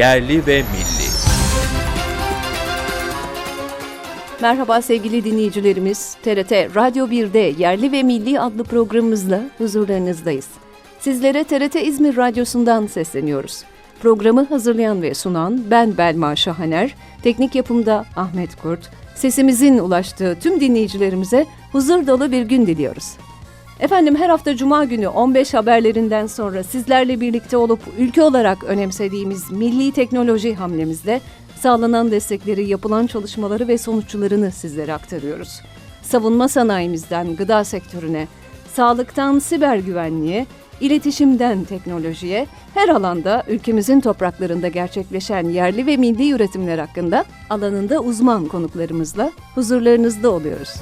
yerli ve milli. Merhaba sevgili dinleyicilerimiz. TRT Radyo 1'de Yerli ve Milli adlı programımızla huzurlarınızdayız. Sizlere TRT İzmir Radyosu'ndan sesleniyoruz. Programı hazırlayan ve sunan ben Belma Şahaner, teknik yapımda Ahmet Kurt, sesimizin ulaştığı tüm dinleyicilerimize huzur dolu bir gün diliyoruz. Efendim her hafta Cuma günü 15 haberlerinden sonra sizlerle birlikte olup ülke olarak önemsediğimiz milli teknoloji hamlemizde sağlanan destekleri, yapılan çalışmaları ve sonuçlarını sizlere aktarıyoruz. Savunma sanayimizden gıda sektörüne, sağlıktan siber güvenliğe, iletişimden teknolojiye, her alanda ülkemizin topraklarında gerçekleşen yerli ve milli üretimler hakkında alanında uzman konuklarımızla huzurlarınızda oluyoruz.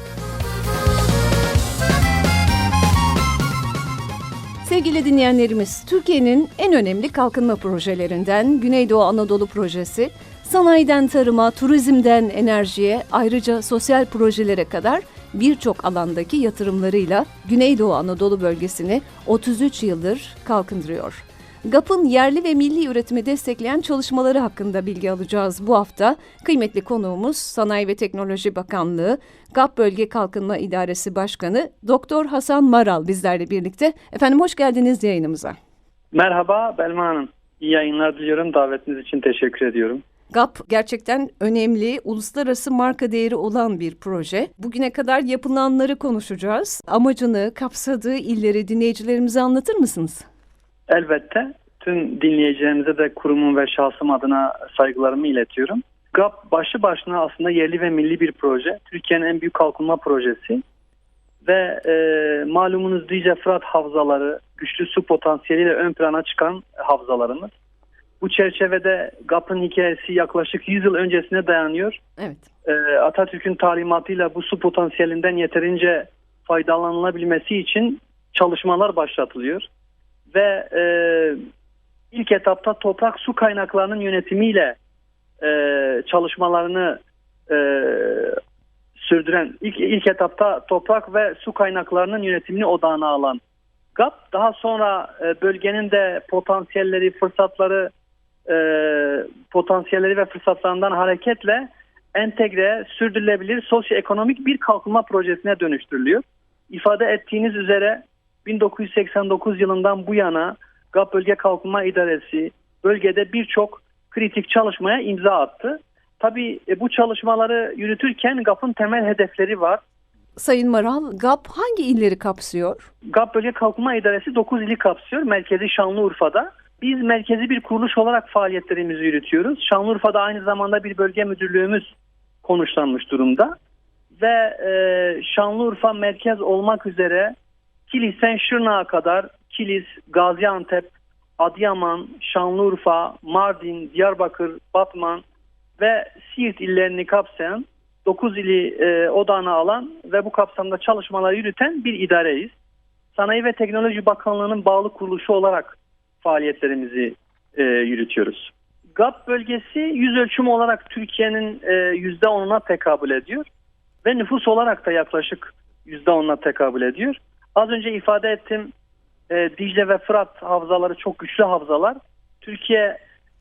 Sevgili dinleyenlerimiz, Türkiye'nin en önemli kalkınma projelerinden Güneydoğu Anadolu Projesi, sanayiden tarıma, turizmden enerjiye, ayrıca sosyal projelere kadar birçok alandaki yatırımlarıyla Güneydoğu Anadolu bölgesini 33 yıldır kalkındırıyor. GAP'ın yerli ve milli üretimi destekleyen çalışmaları hakkında bilgi alacağız bu hafta. Kıymetli konuğumuz Sanayi ve Teknoloji Bakanlığı GAP Bölge Kalkınma İdaresi Başkanı Doktor Hasan Maral bizlerle birlikte. Efendim hoş geldiniz yayınımıza. Merhaba Belma Hanım. İyi yayınlar diliyorum. Davetiniz için teşekkür ediyorum. GAP gerçekten önemli, uluslararası marka değeri olan bir proje. Bugüne kadar yapılanları konuşacağız. Amacını, kapsadığı illeri dinleyicilerimize anlatır mısınız? Elbette tüm dinleyicilerimize de kurumum ve şahsım adına saygılarımı iletiyorum. GAP başlı başına aslında yerli ve milli bir proje. Türkiye'nin en büyük kalkınma projesi. Ve e, malumunuz Dicle Fırat havzaları güçlü su potansiyeliyle ön plana çıkan havzalarımız. Bu çerçevede GAP'ın hikayesi yaklaşık 100 yıl öncesine dayanıyor. Evet. E, Atatürk'ün talimatıyla bu su potansiyelinden yeterince faydalanılabilmesi için çalışmalar başlatılıyor. Ve e, ilk etapta toprak su kaynaklarının yönetimiyle e, çalışmalarını e, sürdüren ilk, ilk etapta toprak ve su kaynaklarının yönetimini odağına alan GAP daha sonra e, bölgenin de potansiyelleri, fırsatları e, potansiyelleri ve fırsatlarından hareketle entegre, sürdürülebilir, sosyoekonomik bir kalkınma projesine dönüştürülüyor. İfade ettiğiniz üzere 1989 yılından bu yana GAP Bölge Kalkınma İdaresi bölgede birçok kritik çalışmaya imza attı. Tabii e, bu çalışmaları yürütürken GAP'ın temel hedefleri var. Sayın Maral, GAP hangi illeri kapsıyor? GAP Bölge Kalkınma İdaresi 9 ili kapsıyor. Merkezi Şanlıurfa'da. Biz merkezi bir kuruluş olarak faaliyetlerimizi yürütüyoruz. Şanlıurfa'da aynı zamanda bir bölge müdürlüğümüz konuşlanmış durumda. Ve e, Şanlıurfa merkez olmak üzere Kilis'ten Şırnak'a kadar Kilis, Gaziantep, Adıyaman, Şanlıurfa, Mardin, Diyarbakır, Batman ve Siirt illerini kapsayan 9 ili e, odağına alan ve bu kapsamda çalışmaları yürüten bir idareyiz. Sanayi ve Teknoloji Bakanlığı'nın bağlı kuruluşu olarak faaliyetlerimizi e, yürütüyoruz. GAP bölgesi yüz ölçümü olarak Türkiye'nin e, %10'una tekabül ediyor ve nüfus olarak da yaklaşık %10'una tekabül ediyor. Az önce ifade ettim e, Dicle ve Fırat havzaları çok güçlü havzalar. Türkiye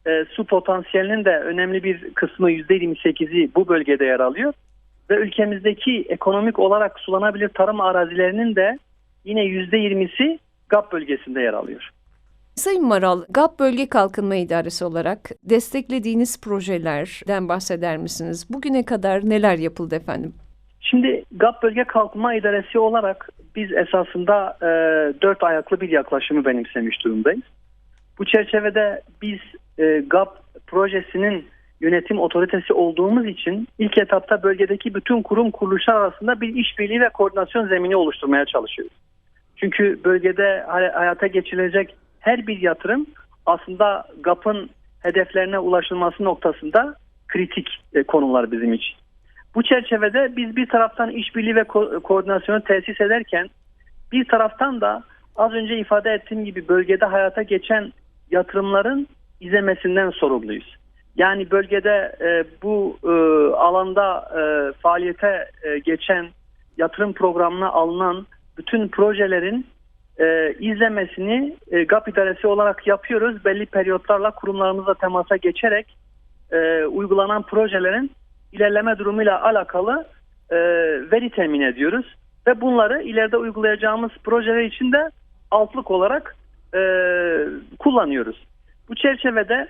e, su potansiyelinin de önemli bir kısmı %28'i bu bölgede yer alıyor. Ve ülkemizdeki ekonomik olarak sulanabilir tarım arazilerinin de yine %20'si GAP bölgesinde yer alıyor. Sayın Maral, GAP Bölge Kalkınma İdaresi olarak desteklediğiniz projelerden bahseder misiniz? Bugüne kadar neler yapıldı efendim? Şimdi GAP Bölge Kalkınma İdaresi olarak biz esasında e, dört ayaklı bir yaklaşımı benimsemiş durumdayız. Bu çerçevede biz e, GAP projesinin yönetim otoritesi olduğumuz için ilk etapta bölgedeki bütün kurum kuruluşlar arasında bir işbirliği ve koordinasyon zemini oluşturmaya çalışıyoruz. Çünkü bölgede hayata geçirilecek her bir yatırım aslında GAP'ın hedeflerine ulaşılması noktasında kritik e, konular bizim için. Bu çerçevede biz bir taraftan işbirliği ve ko- koordinasyonu tesis ederken bir taraftan da az önce ifade ettiğim gibi bölgede hayata geçen yatırımların izlemesinden sorumluyuz. Yani bölgede e, bu e, alanda e, faaliyete e, geçen yatırım programına alınan bütün projelerin e, izlemesini e, GAP idaresi olarak yapıyoruz. Belli periyotlarla kurumlarımızla temasa geçerek e, uygulanan projelerin ilerleme durumuyla alakalı e, veri temin ediyoruz. Ve bunları ileride uygulayacağımız projeler için de altlık olarak e, kullanıyoruz. Bu çerçevede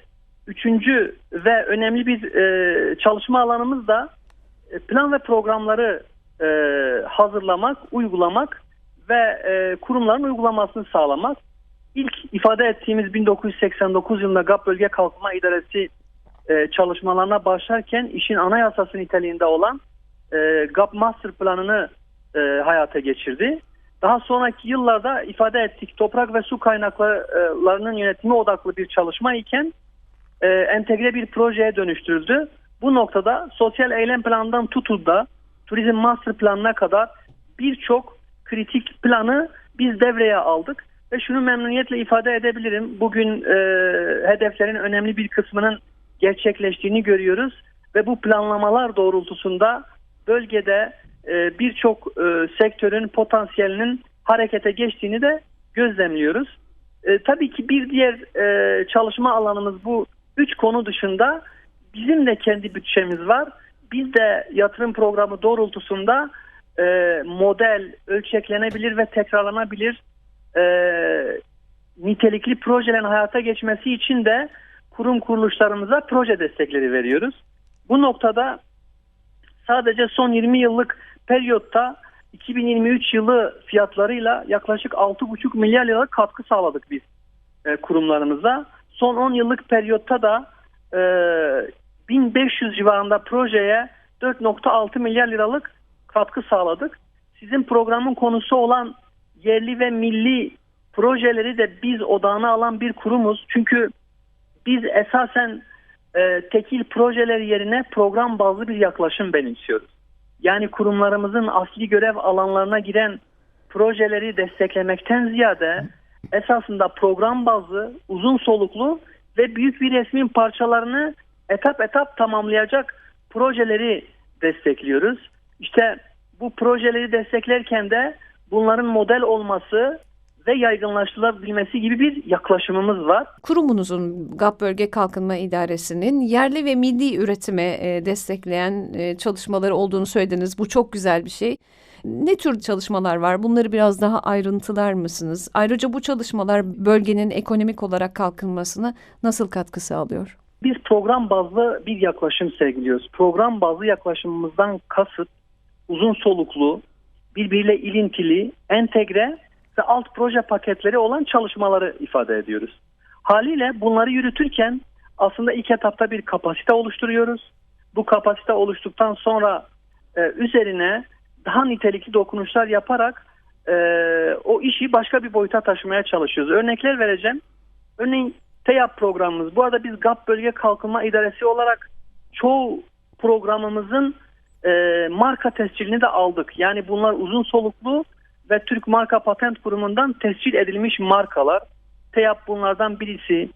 üçüncü ve önemli bir e, çalışma alanımız da e, plan ve programları e, hazırlamak, uygulamak ve e, kurumların uygulamasını sağlamak. İlk ifade ettiğimiz 1989 yılında GAP Bölge Kalkınma İdaresi e, çalışmalarına başlarken işin anayasası niteliğinde olan e, GAP Master Planı'nı e, hayata geçirdi. Daha sonraki yıllarda ifade ettik toprak ve su kaynaklarının yönetimi odaklı bir çalışma iken e, entegre bir projeye dönüştürüldü. Bu noktada sosyal eylem planından tutun da turizm master planına kadar birçok kritik planı biz devreye aldık ve şunu memnuniyetle ifade edebilirim. Bugün e, hedeflerin önemli bir kısmının gerçekleştiğini görüyoruz ve bu planlamalar doğrultusunda bölgede e, birçok e, sektörün potansiyelinin harekete geçtiğini de gözlemliyoruz. E, tabii ki bir diğer çalışma alanımız bu üç konu dışında bizim de kendi bütçemiz var. Biz de yatırım programı doğrultusunda model, ölçeklenebilir ve tekrarlanabilir nitelikli projelerin hayata geçmesi için de kurum kuruluşlarımıza proje destekleri veriyoruz. Bu noktada sadece son 20 yıllık periyotta 2023 yılı fiyatlarıyla yaklaşık 6,5 milyar liralık katkı sağladık biz e, kurumlarımıza. Son 10 yıllık periyotta da e, 1500 civarında projeye 4.6 milyar liralık katkı sağladık. Sizin programın konusu olan yerli ve milli projeleri de biz odağına alan bir kurumuz. Çünkü biz esasen e, tekil projeler yerine program bazlı bir yaklaşım benimsiyoruz. Yani kurumlarımızın asli görev alanlarına giren projeleri desteklemekten ziyade esasında program bazlı, uzun soluklu ve büyük bir resmin parçalarını etap etap tamamlayacak projeleri destekliyoruz. İşte bu projeleri desteklerken de bunların model olması ve yaygınlaştırılabilmesi gibi bir yaklaşımımız var. Kurumunuzun GAP Bölge Kalkınma İdaresi'nin yerli ve milli üretime e, destekleyen e, çalışmaları olduğunu söylediniz. Bu çok güzel bir şey. Ne tür çalışmalar var? Bunları biraz daha ayrıntılar mısınız? Ayrıca bu çalışmalar bölgenin ekonomik olarak kalkınmasına nasıl katkı sağlıyor? Biz program bazlı bir yaklaşım sergiliyoruz. Program bazlı yaklaşımımızdan kasıt uzun soluklu, birbiriyle ilintili, entegre ve alt proje paketleri olan çalışmaları ifade ediyoruz. Haliyle bunları yürütürken aslında ilk etapta bir kapasite oluşturuyoruz. Bu kapasite oluştuktan sonra e, üzerine daha nitelikli dokunuşlar yaparak e, o işi başka bir boyuta taşımaya çalışıyoruz. Örnekler vereceğim. Örneğin TEYAP programımız. Bu arada biz GAP Bölge Kalkınma İdaresi olarak çoğu programımızın e, marka tescilini de aldık. Yani bunlar uzun soluklu ve Türk Marka Patent Kurumu'ndan tescil edilmiş markalar. TEYAP bunlardan birisi,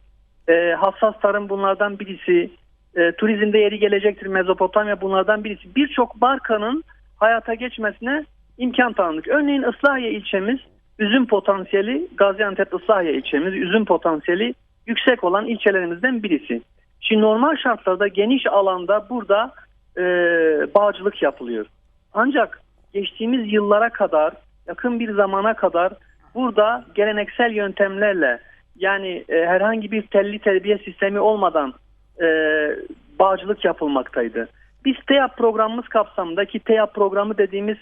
e, hassas tarım bunlardan birisi, e, turizmde yeri gelecektir Mezopotamya bunlardan birisi. Birçok markanın hayata geçmesine imkan tanıdık. Örneğin Islahiye ilçemiz üzüm potansiyeli, Gaziantep Islahiye ilçemiz üzüm potansiyeli yüksek olan ilçelerimizden birisi. Şimdi normal şartlarda geniş alanda burada e, bağcılık yapılıyor. Ancak geçtiğimiz yıllara kadar yakın bir zamana kadar burada geleneksel yöntemlerle yani e, herhangi bir telli terbiye sistemi olmadan e, bağcılık yapılmaktaydı. Biz TEAP programımız kapsamındaki TEAP programı dediğimiz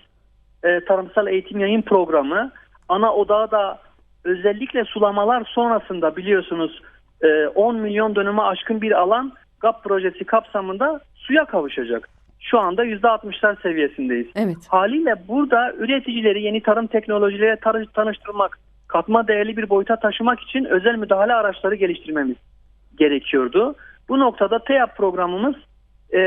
e, tarımsal eğitim yayın programı ana odağı da özellikle sulamalar sonrasında biliyorsunuz e, 10 milyon dönüme aşkın bir alan GAP projesi kapsamında suya kavuşacak. Şu anda %60'lar seviyesindeyiz. Evet. Haliyle burada üreticileri yeni tarım teknolojileriyle tar- tanıştırmak, katma değerli bir boyuta taşımak için özel müdahale araçları geliştirmemiz gerekiyordu. Bu noktada TEAP programımız e,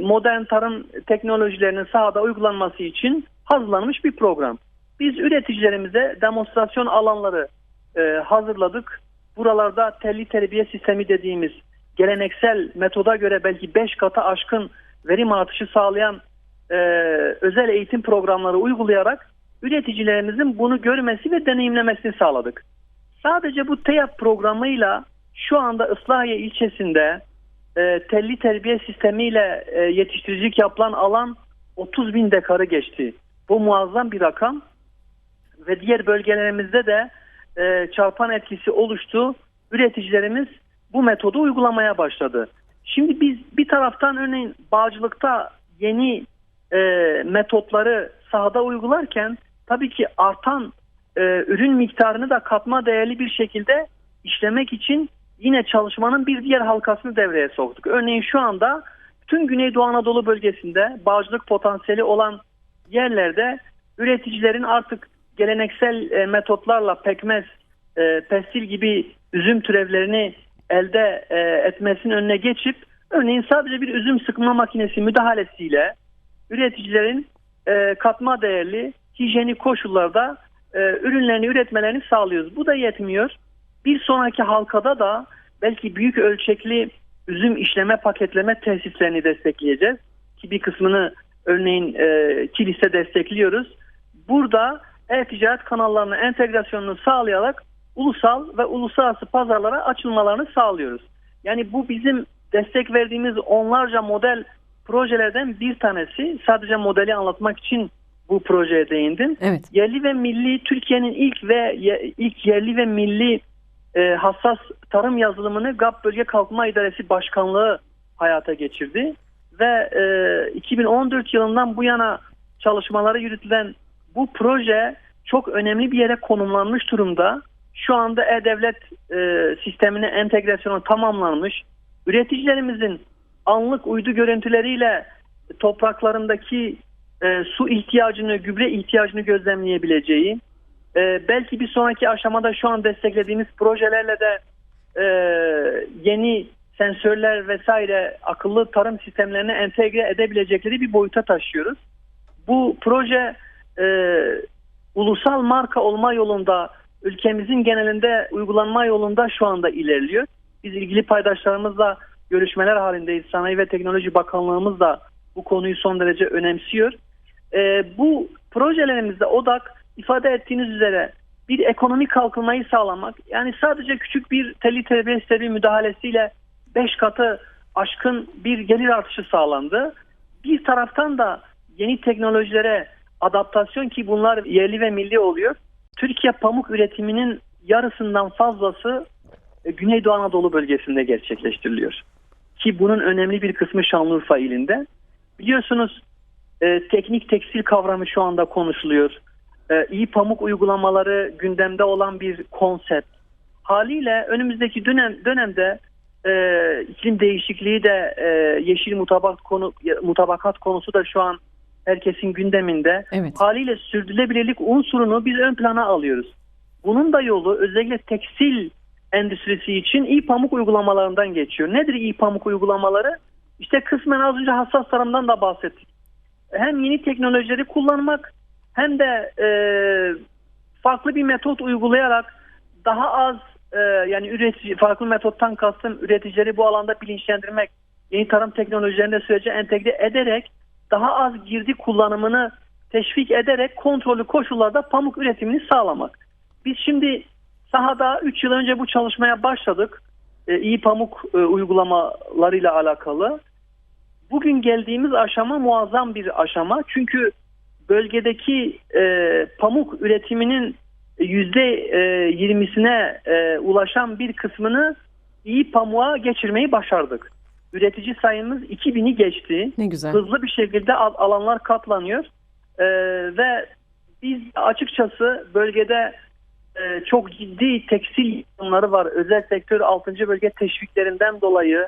modern tarım teknolojilerinin sahada uygulanması için hazırlanmış bir program. Biz üreticilerimize demonstrasyon alanları e, hazırladık. Buralarda telli terbiye sistemi dediğimiz geleneksel metoda göre belki 5 kata aşkın verim artışı sağlayan e, özel eğitim programları uygulayarak üreticilerimizin bunu görmesi ve deneyimlemesini sağladık. Sadece bu TEYAP programıyla şu anda Islahiye ilçesinde e, telli terbiye sistemiyle e, yetiştiricilik yapılan alan 30 bin dekarı geçti. Bu muazzam bir rakam ve diğer bölgelerimizde de e, çarpan etkisi oluştu. Üreticilerimiz bu metodu uygulamaya başladı. Şimdi biz bir taraftan örneğin bağcılıkta yeni e, metotları sahada uygularken tabii ki artan e, ürün miktarını da katma değerli bir şekilde işlemek için yine çalışmanın bir diğer halkasını devreye soktuk. Örneğin şu anda tüm Güneydoğu Anadolu bölgesinde bağcılık potansiyeli olan yerlerde üreticilerin artık geleneksel e, metotlarla pekmez, e, pestil gibi üzüm türevlerini elde e, etmesinin önüne geçip örneğin sadece bir üzüm sıkma makinesi müdahalesiyle üreticilerin e, katma değerli hijyenik koşullarda e, ürünlerini üretmelerini sağlıyoruz. Bu da yetmiyor. Bir sonraki halkada da belki büyük ölçekli üzüm işleme paketleme tesislerini destekleyeceğiz. Ki bir kısmını örneğin e, kilise destekliyoruz. Burada e-ticaret kanallarının entegrasyonunu sağlayarak ulusal ve uluslararası pazarlara açılmalarını sağlıyoruz. Yani bu bizim destek verdiğimiz onlarca model projelerden bir tanesi. Sadece modeli anlatmak için bu projeye değindim. Evet. Yerli ve milli Türkiye'nin ilk ve ilk yerli ve milli e, hassas tarım yazılımını GAP Bölge Kalkınma İdaresi Başkanlığı hayata geçirdi ve e, 2014 yılından bu yana çalışmaları yürütülen bu proje çok önemli bir yere konumlanmış durumda. Şu anda e-devlet e, sistemine entegrasyonu tamamlanmış. Üreticilerimizin anlık uydu görüntüleriyle topraklarındaki e, su ihtiyacını, gübre ihtiyacını gözlemleyebileceği, e, belki bir sonraki aşamada şu an desteklediğimiz projelerle de e, yeni sensörler vesaire akıllı tarım sistemlerine entegre edebilecekleri bir boyuta taşıyoruz. Bu proje e, ulusal marka olma yolunda ülkemizin genelinde uygulanma yolunda şu anda ilerliyor. Biz ilgili paydaşlarımızla görüşmeler halindeyiz. Sanayi ve Teknoloji Bakanlığımız da bu konuyu son derece önemsiyor. E, bu projelerimizde odak ifade ettiğiniz üzere bir ekonomik kalkınmayı sağlamak. Yani sadece küçük bir terbiye sistemi müdahalesiyle 5 katı aşkın bir gelir artışı sağlandı. Bir taraftan da yeni teknolojilere adaptasyon ki bunlar yerli ve milli oluyor. Türkiye pamuk üretiminin yarısından fazlası e, Güneydoğu Anadolu bölgesinde gerçekleştiriliyor. Ki bunun önemli bir kısmı Şanlıurfa ilinde. Biliyorsunuz e, teknik tekstil kavramı şu anda konuşuluyor. E, iyi pamuk uygulamaları gündemde olan bir konsept. Haliyle önümüzdeki dönem dönemde e, iklim değişikliği de e, yeşil mutabakat konu mutabakat konusu da şu an herkesin gündeminde. Evet. Haliyle sürdürülebilirlik unsurunu biz ön plana alıyoruz. Bunun da yolu özellikle tekstil endüstrisi için iyi pamuk uygulamalarından geçiyor. Nedir iyi pamuk uygulamaları? İşte kısmen az önce hassas tarımdan da bahsettik. Hem yeni teknolojileri kullanmak hem de e, farklı bir metot uygulayarak daha az e, yani üretici farklı metottan kastım üreticileri bu alanda bilinçlendirmek, yeni tarım teknolojilerinde sürece entegre ederek daha az girdi kullanımını teşvik ederek kontrollü koşullarda pamuk üretimini sağlamak. Biz şimdi sahada 3 yıl önce bu çalışmaya başladık. E, iyi pamuk e, uygulamalarıyla alakalı. Bugün geldiğimiz aşama muazzam bir aşama. Çünkü bölgedeki e, pamuk üretiminin yüzde yirmisine e, ulaşan bir kısmını iyi pamuğa geçirmeyi başardık. Üretici sayımız 2000'i geçti. Ne güzel. Hızlı bir şekilde al- alanlar katlanıyor. E, ve biz açıkçası bölgede e, çok ciddi tekstil yatırımları var. Özel sektör 6. bölge teşviklerinden dolayı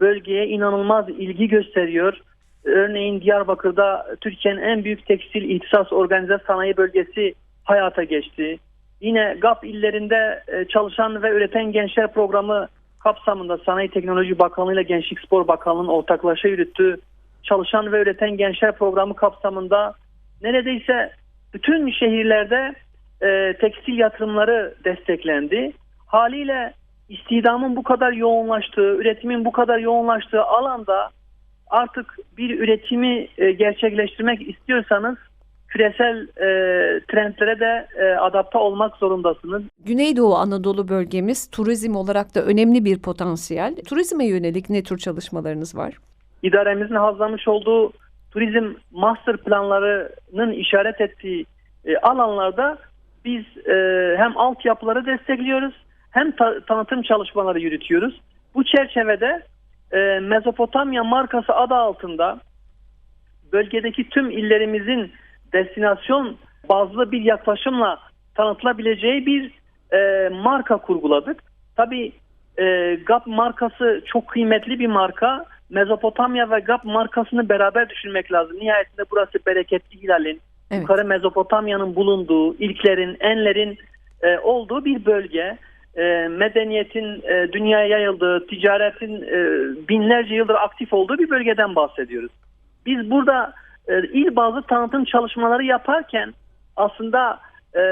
bölgeye inanılmaz ilgi gösteriyor. Örneğin Diyarbakır'da Türkiye'nin en büyük tekstil ihtisas organize sanayi bölgesi hayata geçti. Yine GAP illerinde e, çalışan ve üreten gençler programı kapsamında Sanayi Teknoloji Bakanlığı ile Gençlik Spor Bakanlığı'nın ortaklaşa yürüttüğü çalışan ve üreten gençler programı kapsamında neredeyse bütün şehirlerde e, tekstil yatırımları desteklendi. Haliyle istihdamın bu kadar yoğunlaştığı, üretimin bu kadar yoğunlaştığı alanda artık bir üretimi e, gerçekleştirmek istiyorsanız küresel e, trendlere de e, adapte olmak zorundasınız. Güneydoğu Anadolu bölgemiz turizm olarak da önemli bir potansiyel. Turizme yönelik ne tür çalışmalarınız var? İdaremizin hazırlamış olduğu turizm master planlarının işaret ettiği e, alanlarda biz e, hem altyapıları destekliyoruz hem ta- tanıtım çalışmaları yürütüyoruz. Bu çerçevede e, Mezopotamya markası adı altında bölgedeki tüm illerimizin destinasyon bazlı bir yaklaşımla tanıtılabileceği bir e, marka kurguladık. Tabii e, GAP markası çok kıymetli bir marka. Mezopotamya ve GAP markasını beraber düşünmek lazım. Nihayetinde burası bereketli hilalin, Evet. yukarı Mezopotamya'nın bulunduğu, ilklerin, enlerin e, olduğu bir bölge. E, medeniyetin e, dünyaya yayıldığı, ticaretin e, binlerce yıldır aktif olduğu bir bölgeden bahsediyoruz. Biz burada e, il bazlı tanıtım çalışmaları yaparken aslında e,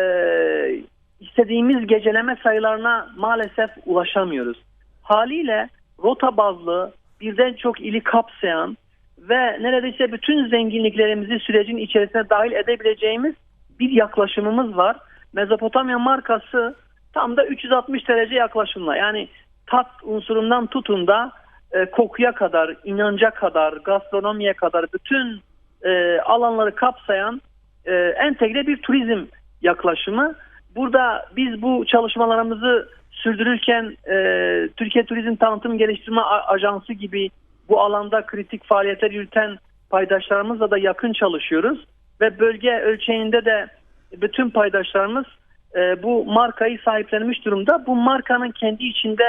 istediğimiz geceleme sayılarına maalesef ulaşamıyoruz. Haliyle rota bazlı birden çok ili kapsayan ve neredeyse bütün zenginliklerimizi sürecin içerisine dahil edebileceğimiz bir yaklaşımımız var. Mezopotamya markası tam da 360 derece yaklaşımla yani tat unsurundan tutun da e, kokuya kadar, inanca kadar, gastronomiye kadar bütün e, alanları kapsayan e, entegre bir turizm yaklaşımı. Burada biz bu çalışmalarımızı sürdürürken e, Türkiye Turizm Tanıtım Geliştirme Ajansı gibi bu alanda kritik faaliyetler yürüten paydaşlarımızla da yakın çalışıyoruz ve bölge ölçeğinde de bütün paydaşlarımız e, bu markayı sahiplenmiş durumda. Bu markanın kendi içinde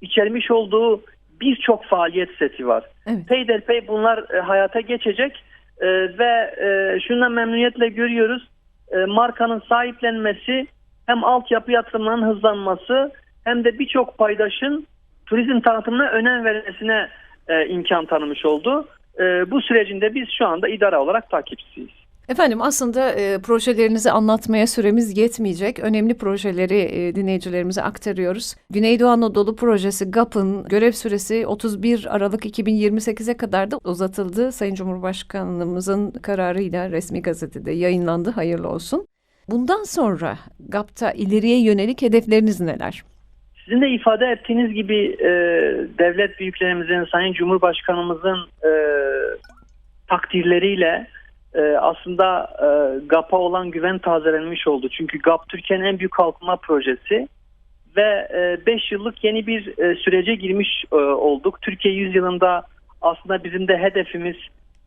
içermiş olduğu birçok faaliyet seti var. Evet. Peyderpey bunlar e, hayata geçecek E, ve e, şundan memnuniyetle görüyoruz. E, markanın sahiplenmesi hem altyapı yatırımlarının hızlanması hem de birçok paydaşın turizm tanıtımına önem vermesine e, imkan tanımış oldu. E, bu sürecinde biz şu anda idare olarak takipçisiyiz. Efendim aslında e, projelerinizi anlatmaya süremiz yetmeyecek. Önemli projeleri e, dinleyicilerimize aktarıyoruz. Güneydoğu Anadolu Projesi GAP'ın görev süresi 31 Aralık 2028'e kadar da uzatıldı. Sayın Cumhurbaşkanımızın kararıyla resmi gazetede yayınlandı. Hayırlı olsun. Bundan sonra GAP'ta ileriye yönelik hedefleriniz neler? Sizin de ifade ettiğiniz gibi e, devlet büyüklerimizin, Sayın Cumhurbaşkanımızın e, takdirleriyle e, aslında e, GAP'a olan güven tazelenmiş oldu. Çünkü GAP Türkiye'nin en büyük kalkınma projesi ve 5 yıllık yeni bir e, sürece girmiş e, olduk. Türkiye 100 yılında aslında bizim de hedefimiz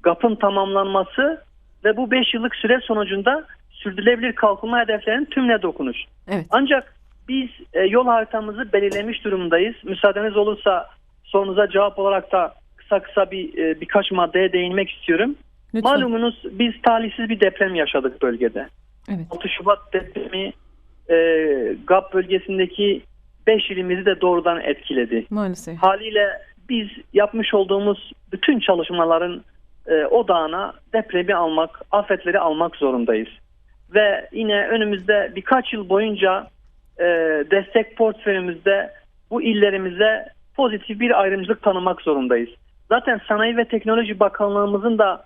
GAP'ın tamamlanması ve bu 5 yıllık süre sonucunda sürdürülebilir kalkınma hedeflerinin tümüne dokunuş. Evet. Ancak biz e, yol haritamızı belirlemiş durumdayız. Müsaadeniz olursa sorunuza cevap olarak da kısa kısa bir e, birkaç maddeye değinmek istiyorum. Lütfen. Malumunuz biz talihsiz bir deprem yaşadık bölgede. Evet. 6 Şubat depremi e, GAP bölgesindeki 5 ilimizi de doğrudan etkiledi. Maalesef. Haliyle biz yapmış olduğumuz bütün çalışmaların e, odağına depremi almak, afetleri almak zorundayız. Ve yine önümüzde birkaç yıl boyunca e, destek portföyümüzde bu illerimize pozitif bir ayrımcılık tanımak zorundayız. Zaten Sanayi ve Teknoloji Bakanlığımızın da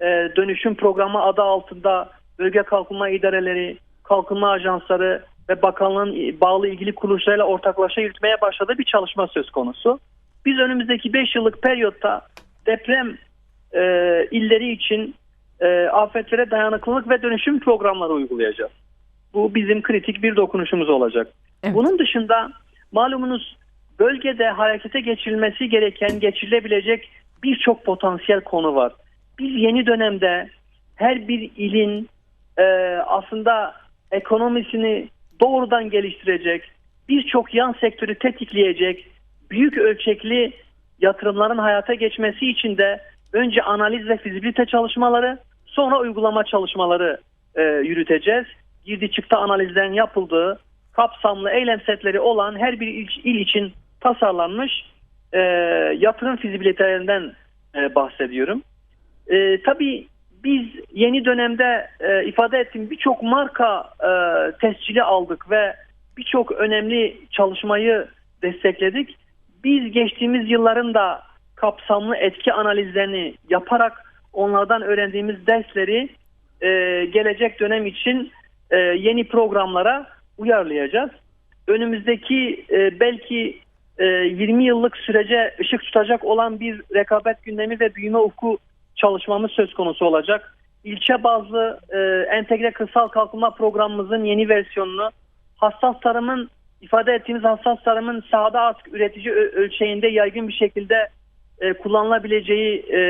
e, dönüşüm programı adı altında bölge kalkınma idareleri, kalkınma ajansları ve bakanlığın bağlı ilgili kuruluşlarıyla ortaklaşa yürütmeye başladığı bir çalışma söz konusu. Biz önümüzdeki 5 yıllık periyotta deprem e, illeri için e, afetlere dayanıklılık ve dönüşüm programları uygulayacağız. Bu bizim kritik bir dokunuşumuz olacak. Evet. Bunun dışında malumunuz bölgede harekete geçirilmesi gereken, geçirilebilecek birçok potansiyel konu var. Biz yeni dönemde her bir ilin e, aslında ekonomisini doğrudan geliştirecek, birçok yan sektörü tetikleyecek, büyük ölçekli yatırımların hayata geçmesi için de önce analiz ve fizibilite çalışmaları, sonra uygulama çalışmaları e, yürüteceğiz. Girdi çıktı analizlerin yapıldığı, kapsamlı eylem setleri olan her bir il, il için tasarlanmış e, yatırım fizibilitelerinden e, bahsediyorum. E, tabii biz yeni dönemde e, ifade ettiğim birçok marka e, tescili aldık ve birçok önemli çalışmayı destekledik. Biz geçtiğimiz yılların da kapsamlı etki analizlerini yaparak onlardan öğrendiğimiz dersleri e, gelecek dönem için e, yeni programlara uyarlayacağız. Önümüzdeki e, belki e, 20 yıllık sürece ışık tutacak olan bir rekabet gündemi ve büyüme ufku çalışmamız söz konusu olacak. İlçe bazlı e, entegre kırsal kalkınma programımızın yeni versiyonunu hassas tarımın ifade ettiğimiz hassas tarımın sahada artık üretici ölçeğinde yaygın bir şekilde e, kullanılabileceği e,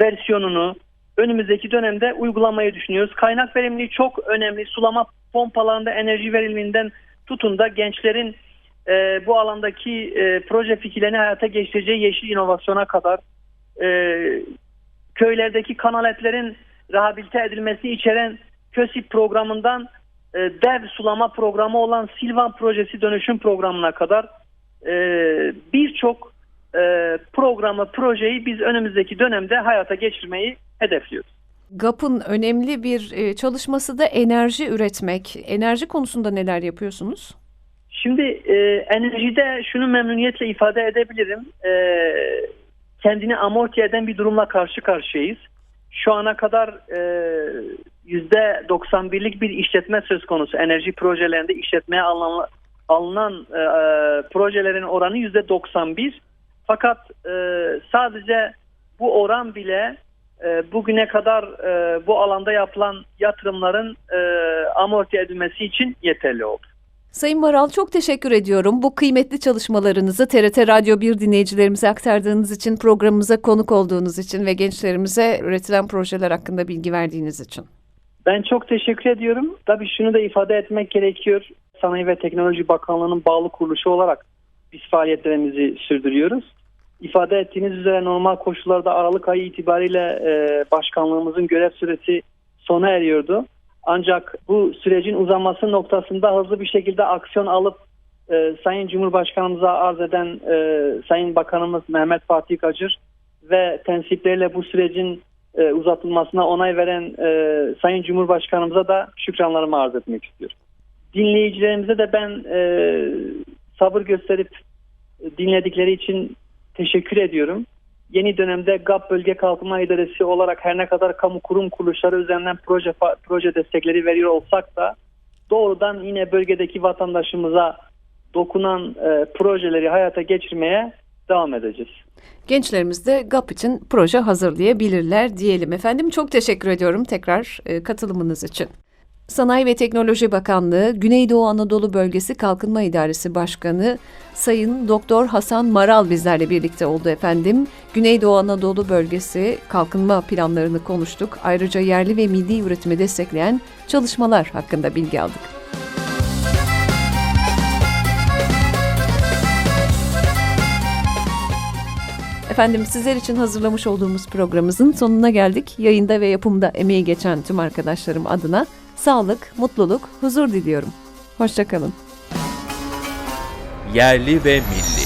versiyonunu önümüzdeki dönemde uygulamayı düşünüyoruz. Kaynak verimliliği çok önemli. Sulama pompalarında enerji verimliliğinden tutun da gençlerin e, bu alandaki e, proje fikirlerini hayata geçireceği yeşil inovasyona kadar e, köylerdeki kanaletlerin rehabilite edilmesi içeren KÖSİP programından e, dev sulama programı olan Silvan projesi dönüşüm programına kadar e, birçok e, programı, projeyi biz önümüzdeki dönemde hayata geçirmeyi hedefliyoruz. GAP'ın önemli bir e, çalışması da enerji üretmek. Enerji konusunda neler yapıyorsunuz? Şimdi e, enerjide şunu memnuniyetle ifade edebilirim. E, kendini amorti eden bir durumla karşı karşıyayız. Şu ana kadar e, %91'lik bir işletme söz konusu. Enerji projelerinde işletmeye alınan, alınan e, e, projelerin oranı %91. Fakat e, sadece bu oran bile e, bugüne kadar e, bu alanda yapılan yatırımların e, amorti edilmesi için yeterli oldu. Sayın Maral çok teşekkür ediyorum. Bu kıymetli çalışmalarınızı TRT Radyo 1 dinleyicilerimize aktardığınız için, programımıza konuk olduğunuz için ve gençlerimize üretilen projeler hakkında bilgi verdiğiniz için. Ben çok teşekkür ediyorum. Tabii şunu da ifade etmek gerekiyor. Sanayi ve Teknoloji Bakanlığı'nın bağlı kuruluşu olarak biz faaliyetlerimizi sürdürüyoruz. İfade ettiğiniz üzere normal koşullarda Aralık ayı itibariyle e, başkanlığımızın görev süresi sona eriyordu. Ancak bu sürecin uzaması noktasında hızlı bir şekilde aksiyon alıp e, Sayın Cumhurbaşkanımıza arz eden e, Sayın Bakanımız Mehmet Fatih Acır ve tensipleriyle bu sürecin e, uzatılmasına onay veren e, Sayın Cumhurbaşkanımıza da şükranlarımı arz etmek istiyorum. Dinleyicilerimize de ben e, sabır gösterip dinledikleri için teşekkür ediyorum. Yeni dönemde GAP Bölge Kalkınma İdaresi olarak her ne kadar kamu kurum kuruluşları üzerinden proje proje destekleri veriyor olsak da doğrudan yine bölgedeki vatandaşımıza dokunan e, projeleri hayata geçirmeye devam edeceğiz. Gençlerimiz de GAP için proje hazırlayabilirler diyelim. Efendim çok teşekkür ediyorum tekrar e, katılımınız için. Sanayi ve Teknoloji Bakanlığı Güneydoğu Anadolu Bölgesi Kalkınma İdaresi Başkanı Sayın Doktor Hasan Maral bizlerle birlikte oldu efendim. Güneydoğu Anadolu Bölgesi kalkınma planlarını konuştuk. Ayrıca yerli ve milli üretimi destekleyen çalışmalar hakkında bilgi aldık. Efendim sizler için hazırlamış olduğumuz programımızın sonuna geldik. Yayında ve yapımda emeği geçen tüm arkadaşlarım adına sağlık, mutluluk, huzur diliyorum. Hoşçakalın. Yerli ve milli